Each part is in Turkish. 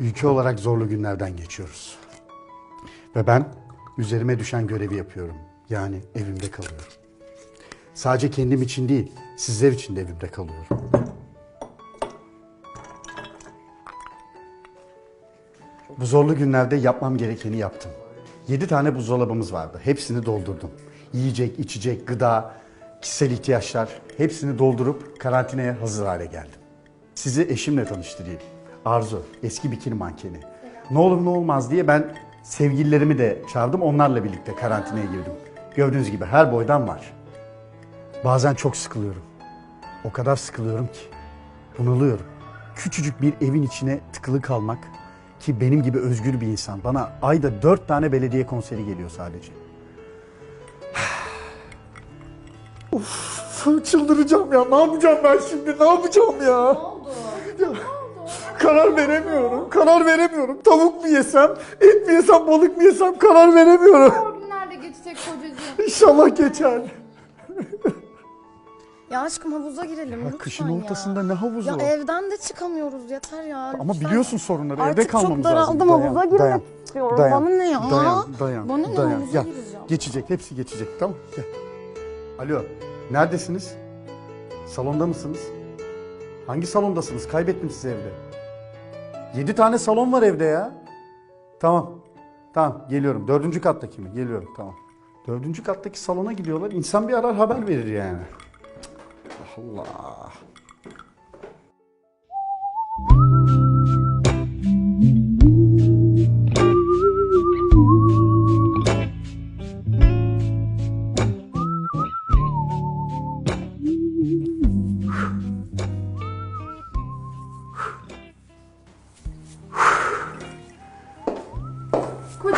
ülke olarak zorlu günlerden geçiyoruz. Ve ben üzerime düşen görevi yapıyorum. Yani evimde kalıyorum. Sadece kendim için değil, sizler için de evimde kalıyorum. Bu zorlu günlerde yapmam gerekeni yaptım. 7 tane buzdolabımız vardı. Hepsini doldurdum. Yiyecek, içecek, gıda, kişisel ihtiyaçlar hepsini doldurup karantinaya hazır hale geldim. Sizi eşimle tanıştırayım. Arzu, eski bikini mankeni. Ne olur ne olmaz diye ben sevgililerimi de çağırdım. Onlarla birlikte karantinaya girdim. Gördüğünüz gibi her boydan var. Bazen çok sıkılıyorum. O kadar sıkılıyorum ki. Bunalıyorum. Küçücük bir evin içine tıkılı kalmak ki benim gibi özgür bir insan. Bana ayda dört tane belediye konseri geliyor sadece. of çıldıracağım ya. Ne yapacağım ben şimdi? Ne yapacağım ya? oldu? Karar veremiyorum. Karar veremiyorum. Tavuk mu yesem, et mi yesem, balık mı yesem karar veremiyorum. Zor günler de geçecek kocacığım. İnşallah geçer. Ya aşkım havuza girelim Ya lütfen kışın ya. ortasında ne havuzu? Ya evden de çıkamıyoruz yeter ya. Ama lütfen. biliyorsun sorunları Artık evde kalmamız çok daraldım lazım. havuza girmek dayan, istiyorum. dayan, Bana ne ya? Dayan, dayan, Bana ne dayan. havuza Gel. gireceğim. Geçecek, hepsi geçecek. Tamam, gel. Alo, neredesiniz? Salonda mısınız? Hangi salondasınız? Kaybettim sizi evde. Yedi tane salon var evde ya. Tamam, tamam geliyorum. Dördüncü kattaki mi? Geliyorum, tamam. Dördüncü kattaki salona gidiyorlar. İnsan bir arar haber verir yani. Allah.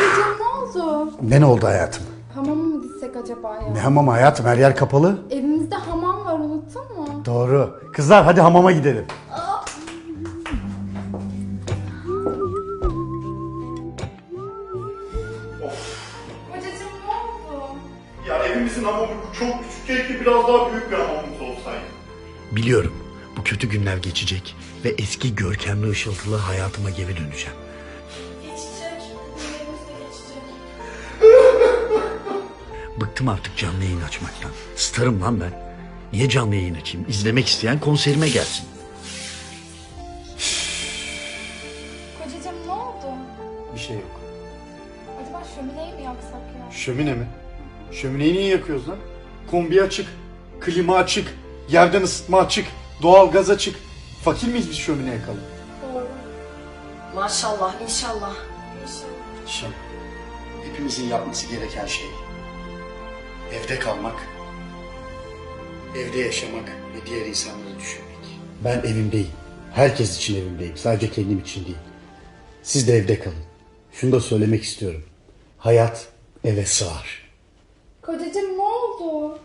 Kocacığım ne oldu? Ne ne oldu hayatım? Hamama mı gitsek acaba ya? Ne hamam hayatım? Her yer kapalı. Evimizde hamam var unuttun mu? Doğru. Kızlar hadi hamama gidelim. Kocacığım ne oldu? Ya evimizin hamamı çok küçük. Keşke biraz daha büyük bir hamamımız olsaydı. Biliyorum bu kötü günler geçecek ve eski görkemli ışıltılı hayatıma geri döneceğim. Bıktım artık canlı yayın açmaktan. Starım lan ben. Niye canlı yayın açayım? İzlemek isteyen konserime gelsin. Kocacığım ne oldu? Bir şey yok. Acaba şömineyi mi yaksak ya? Şömine mi? Şömineyi niye yakıyoruz lan? Kombi açık, klima açık, yerden ısıtma açık, doğal gaz açık. Fakir miyiz biz şömine yakalım? Doğru. Maşallah inşallah. İnşallah. Şimdi hepimizin yapması gereken şey evde kalmak, evde yaşamak ve diğer insanları düşünmek. Ben evimdeyim. Herkes için evimdeyim. Sadece kendim için değil. Siz de evde kalın. Şunu da söylemek istiyorum. Hayat eve sığar. Kocacığım ne oldu?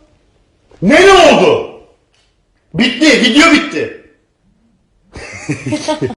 Ne ne oldu? Bitti. Video bitti.